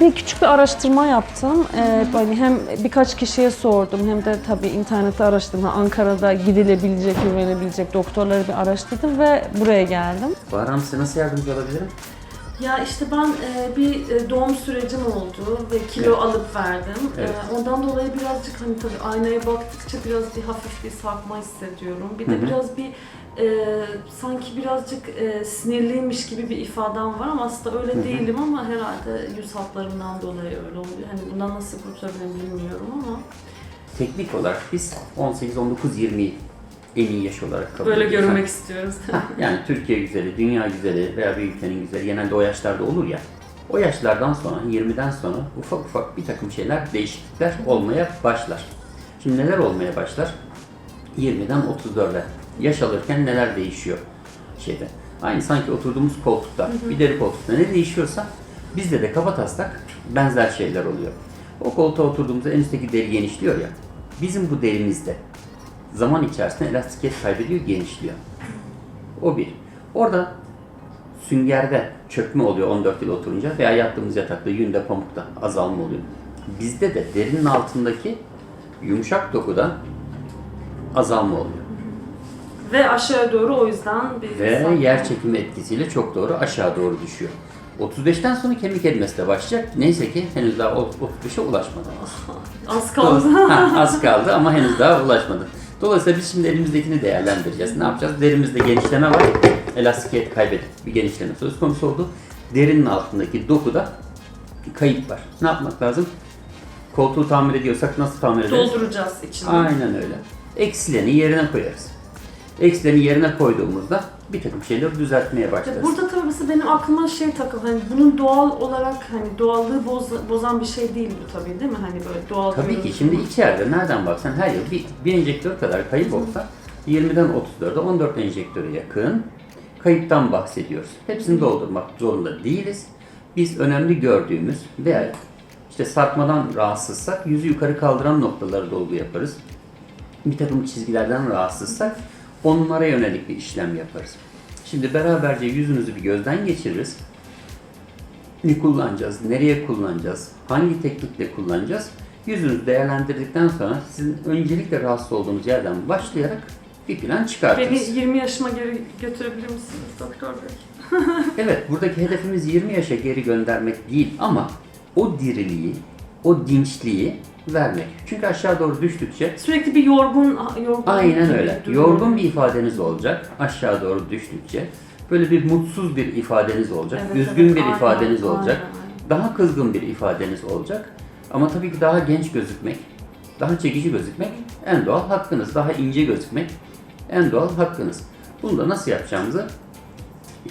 bir araştırma yaptım. Ee, hani hem birkaç kişiye sordum hem de tabii internette araştırdım. Ankara'da gidilebilecek, güvenebilecek doktorları bir araştırdım ve buraya geldim. Bahar Hanım size nasıl yardımcı olabilirim? Ya işte ben e, bir e, doğum sürecim oldu ve kilo Evet. alıp verdim. Evet. E, ondan dolayı birazcık hani tabii aynaya baktıkça biraz bir hafif bir sarkma hissediyorum. Bir de Hı hı. biraz bir e, sanki birazcık e, sinirliymiş gibi bir ifadem var ama aslında öyle Hı hı. değilim ama herhalde yüz hatlarımdan dolayı öyle oluyor. Hani bundan nasıl kurtulabilirim bilmiyorum ama Teknik olarak biz 18, 19, 20 en iyi yaş olarak kabul böyle görünmek istiyoruz. Yani Türkiye güzeli, dünya güzeli veya bir ülkenin güzeli genelde o yaşlarda olur ya. O yaşlardan sonra, 20'den sonra ufak ufak bir takım şeyler, değişiklikler olmaya başlar. Şimdi neler olmaya başlar? 20'den 34'e. Yaş alırken neler değişiyor şeyde. Aynı sanki oturduğumuz koltukta, bir deri koltukta ne değişiyorsa bizde de kaba taslak benzer şeyler oluyor. O koltuğa oturduğumuzda en üstteki deri genişliyor ya. Bizim bu derimizde zaman içerisinde elastikiyet kaybediyor, genişliyor. O bir. Orada süngerde çökme oluyor 14 yıl oturunca veya yattığımız yatakta yünde pamukta azalma oluyor. Bizde de derinin altındaki yumuşak dokuda azalma oluyor. ve aşağıya doğru o yüzden bir Ve sarkma. yer çekimi etkisiyle çok doğru aşağı doğru düşüyor. 35'ten sonra kemik erimesi de başlayacak. Neyse ki henüz daha o- 35'e ulaşmadınız. Az kaldı. Ha, Az kaldı ama henüz daha ulaşmadı. Dolayısıyla biz şimdi elimizdekini değerlendireceğiz. Ne yapacağız? Derimizde genişleme var. Elastikiyet kaybedip bir genişleme söz konusu oldu. Derinin altındaki dokuda kayıp var. Ne yapmak lazım? Koltuğu tamir ediyorsak nasıl tamir ederiz? Dolduracağız içine. Aynen öyle. Eksilerini yerine koyarız. Eksilerini yerine koyduğumuzda bir takım şeyleri düzeltmeye Ya başlarız. burada tabii mesela benim aklıma şey takıldı. Hani bunun doğal olarak hani doğallığı boz- bozan bir şey değil bu tabii değil mi? Hani böyle doğal Tabii ki şimdi içeride nereden baksan her yıl bir, bir enjektör kadar kayıp olsa 20'den 34'e 14 enjektöre yakın kayıptan bahsediyoruz. Hepsini doldurmak zorunda değiliz. Biz önemli gördüğümüz veya işte sarkmadan rahatsızsak yüzü yukarı kaldıran noktaları dolgu yaparız. Bir takım çizgilerden rahatsızsak onlara yönelik bir işlem yaparız. Şimdi beraberce yüzünüzü bir gözden geçiririz. Ne kullanacağız, nereye kullanacağız, hangi teknikle kullanacağız? Yüzünüzü değerlendirdikten sonra sizin öncelikle rahatsız olduğunuz yerden başlayarak bir plan Beni çıkartırız. 20 yaşıma geri götürebilir misiniz doktor bey? Evet, buradaki hedefimiz 20 yaşa geri göndermek değil ama o diriliği, o dinçliği vermek. Çünkü aşağı doğru düştükçe Sürekli bir yorgun yorgun Aynen öyle. duruyorum. Yorgun bir ifadeniz olacak aşağı doğru düştükçe. Böyle bir mutsuz bir ifadeniz olacak. Evet, üzgün evet, bir aynen, ifadeniz olacak. aynen. Daha kızgın bir ifadeniz olacak. Ama tabii ki daha genç gözükmek, daha çekici gözükmek en doğal hakkınız. Daha ince gözükmek en doğal hakkınız. Bunu da nasıl yapacağımızı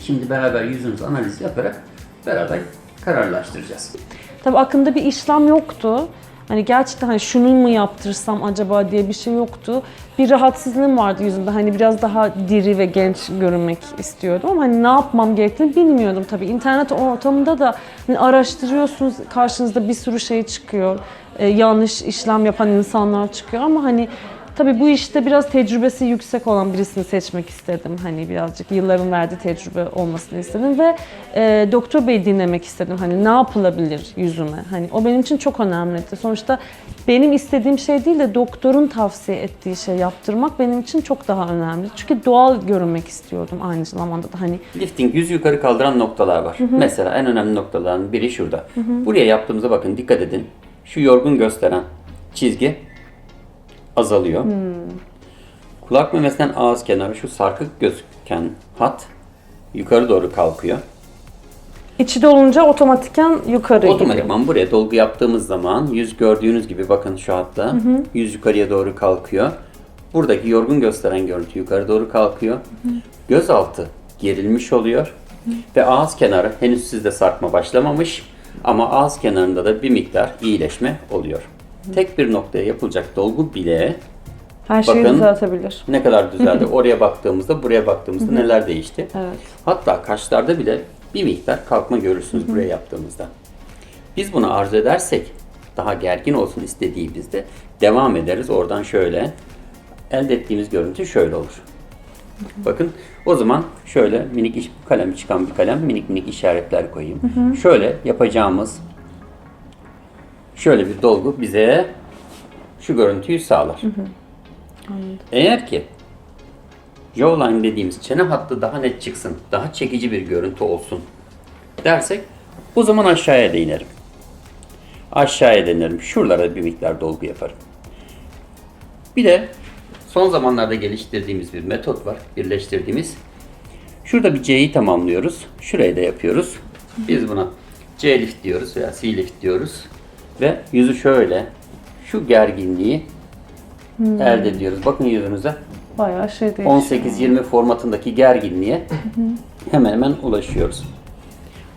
şimdi beraber yüzünüz analiz yaparak beraber kararlaştıracağız. Tabii aklımda bir işlem yoktu. Hani gerçekten hani şunu mu yaptırsam acaba diye bir şey yoktu. Bir rahatsızlığım vardı yüzümde. Hani biraz daha diri ve genç görünmek istiyordum ama hani ne yapmam gerektiğini bilmiyordum tabii. İnternet ortamında da hani araştırıyorsunuz karşınızda bir sürü şey çıkıyor. Ee, yanlış işlem yapan insanlar çıkıyor ama hani Tabii bu işte biraz tecrübesi yüksek olan birisini seçmek istedim. Hani birazcık yılların verdiği tecrübe olmasını istedim ve e, doktor bey dinlemek istedim. Hani ne yapılabilir yüzüme? Hani o benim için çok önemliydi. Sonuçta benim istediğim şey değil de doktorun tavsiye ettiği şey yaptırmak benim için çok daha önemli. Çünkü doğal görünmek istiyordum aynı zamanda da hani Lifting yüz yukarı kaldıran noktalar var. Mesela en önemli noktaların biri şurada. Buraya yaptığımızda bakın dikkat edin. Şu yorgun gösteren çizgi azalıyor. Kulak memesinden ağız kenarı şu sarkık gözüken hat yukarı doğru kalkıyor. içi dolunca otomatiken yukarı gidiyor. Otomatikman buraya dolgu yaptığımız zaman yüz gördüğünüz gibi bakın şu hatta yüz yukarıya doğru kalkıyor. Buradaki yorgun gösteren görüntü yukarı doğru kalkıyor. Göz altı gerilmiş oluyor. Ve ağız kenarı henüz sizde sarkma başlamamış ama ağız kenarında da bir miktar iyileşme oluyor. Tek bir noktaya yapılacak dolgu bile Her şeyi Bakın. düzeltebilir. ne kadar düzeldi. Oraya baktığımızda, buraya baktığımızda neler değişti. Evet. Hatta kaşlarda bile bir miktar kalkma görürsünüz buraya yaptığımızda. Biz bunu arzu edersek, daha gergin olsun istediğimizde devam ederiz. Oradan şöyle, elde ettiğimiz görüntü şöyle olur. Bakın o zaman şöyle minik iş, kalem çıkan bir kalem minik minik işaretler koyayım. Şöyle yapacağımız şöyle bir dolgu bize şu görüntüyü sağlar. Eğer ki jawline dediğimiz çene hattı daha net çıksın, daha çekici bir görüntü olsun dersek o zaman aşağıya da inerim. Aşağıya da inerim. Şuralara bir miktar dolgu yaparım. Bir de son zamanlarda geliştirdiğimiz bir metot var. Birleştirdiğimiz. Şurada bir C'yi tamamlıyoruz. Şurayı da yapıyoruz. Biz buna C lift diyoruz veya C lift diyoruz. Ve yüzü şöyle şu gerginliği elde ediyoruz. Bakın yüzünüze. Bayağı şey değişiyor. 18-20 formatındaki gerginliğe hemen hemen ulaşıyoruz.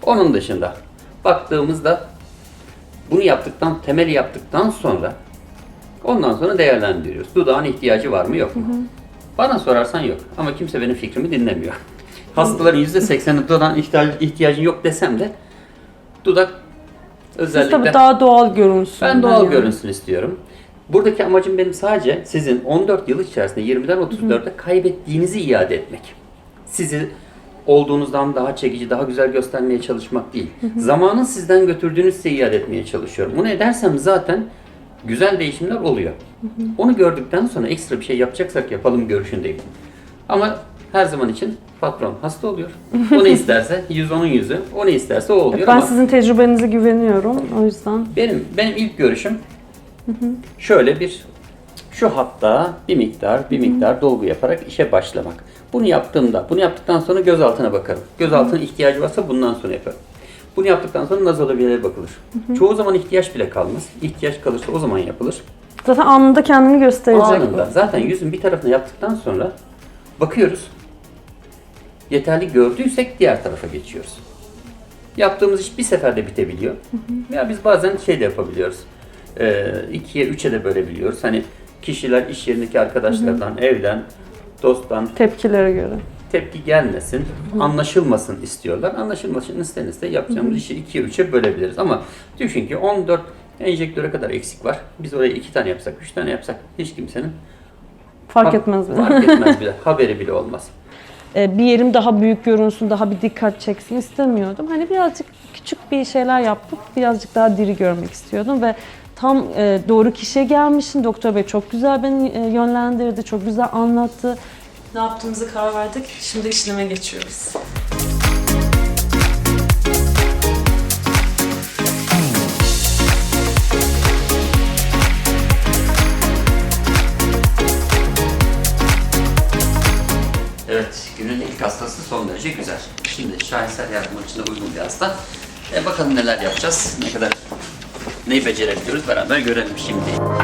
Onun dışında baktığımızda bunu yaptıktan, temeli yaptıktan sonra ondan sonra değerlendiriyoruz. Dudağın ihtiyacı var mı yok mu? Bana sorarsan yok. Ama kimse benim fikrimi dinlemiyor. Hastaların %80'i dudağın ihtiyac- ihtiyacı yok desem de dudak Siz özellikle tabii daha doğal görünsün. ben doğal Hani görünsün istiyorum. Buradaki amacım benim sadece sizin 14 yıl içerisinde 20'den 34'e kaybettiğinizi iade etmek. Sizi olduğunuzdan daha çekici, daha güzel göstermeye çalışmak değil. Zamanın sizden götürdüğünü size iade etmeye çalışıyorum. Bunu edersem zaten güzel değişimler oluyor. Onu gördükten sonra ekstra bir şey yapacaksak yapalım görüşündeyim. Ama her zaman için patron hasta oluyor. O ne isterse, yüz onun yüzü. O ne isterse o oluyor Ben ama sizin tecrübenize güveniyorum. O yüzden benim benim ilk görüşüm şöyle bir şu hatta bir miktar bir miktar dolgu yaparak işe başlamak. Bunu yaptığımda, bunu yaptıktan sonra göz altına bakarım. Göz altına ihtiyacı varsa bundan sonra yaparım. Bunu yaptıktan sonra nazala bir yere bakılır. Çoğu zaman ihtiyaç bile kalmaz. İhtiyaç kalırsa o zaman yapılır. zaten anında kendini gösterecek. Anında. Zaten yüzün bir tarafını yaptıktan sonra bakıyoruz. Yeterli gördüysek diğer tarafa geçiyoruz. Yaptığımız iş bir seferde bitebiliyor. Ya biz bazen şey de yapabiliyoruz. Ee, ikiye, üçe de bölebiliyoruz. Hani kişiler iş yerindeki arkadaşlardan, evden, dosttan Tepkilere göre. tepki gelmesin, anlaşılmasın istiyorlar. Anlaşılmasın istenirse yapacağımız işi ikiye, üçe bölebiliriz. Ama düşün ki 14 enjektöre kadar eksik var. Biz oraya iki tane yapsak, üç tane yapsak hiç kimsenin Fark etmez bile. Fark etmez bile. Haberi bile olmaz. Ee, bir yerim daha büyük görünsün, daha bir dikkat çeksin istemiyordum. Hani birazcık küçük bir şeyler yapıp birazcık daha diri görmek istiyordum ve tam e, doğru kişiye gelmişim. Doktor Bey çok güzel beni e, yönlendirdi, çok güzel anlattı. Ne yaptığımızı karar verdik. Şimdi işleme geçiyoruz. Şaheser yardım açısına uygun bir hasta. E bakalım neler yapacağız, ne kadar neyi becerebiliyoruz beraber görelim şimdi.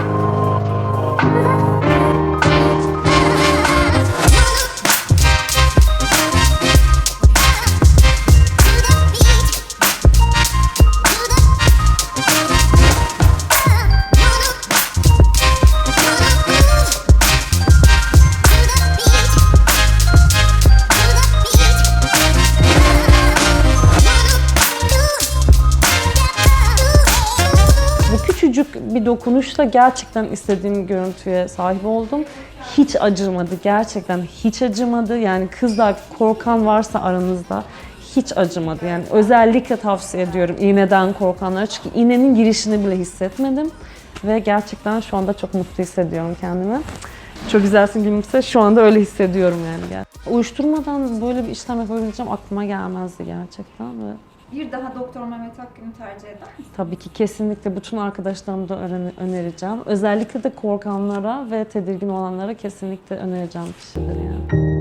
Dokunuşla gerçekten istediğim görüntüye sahip oldum. Hiç acımadı, gerçekten hiç acımadı. Yani kızlar korkan varsa aranızda hiç acımadı. Yani özellikle tavsiye ediyorum iğneden korkanlara. Çünkü iğnenin girişini bile hissetmedim. Ve gerçekten şu anda çok mutlu hissediyorum kendimi. Çok güzelsin gülümse. Şu anda öyle hissediyorum yani. Uyuşturmadan böyle bir işlem yapabileceğim aklıma gelmezdi gerçekten. Ve Bir daha Doktor Mehmet Akgün'ü tercih eder misin? Tabii ki kesinlikle bütün arkadaşlarıma da önereceğim. Özellikle de korkanlara ve tedirgin olanlara kesinlikle önereceğim kişidir yani.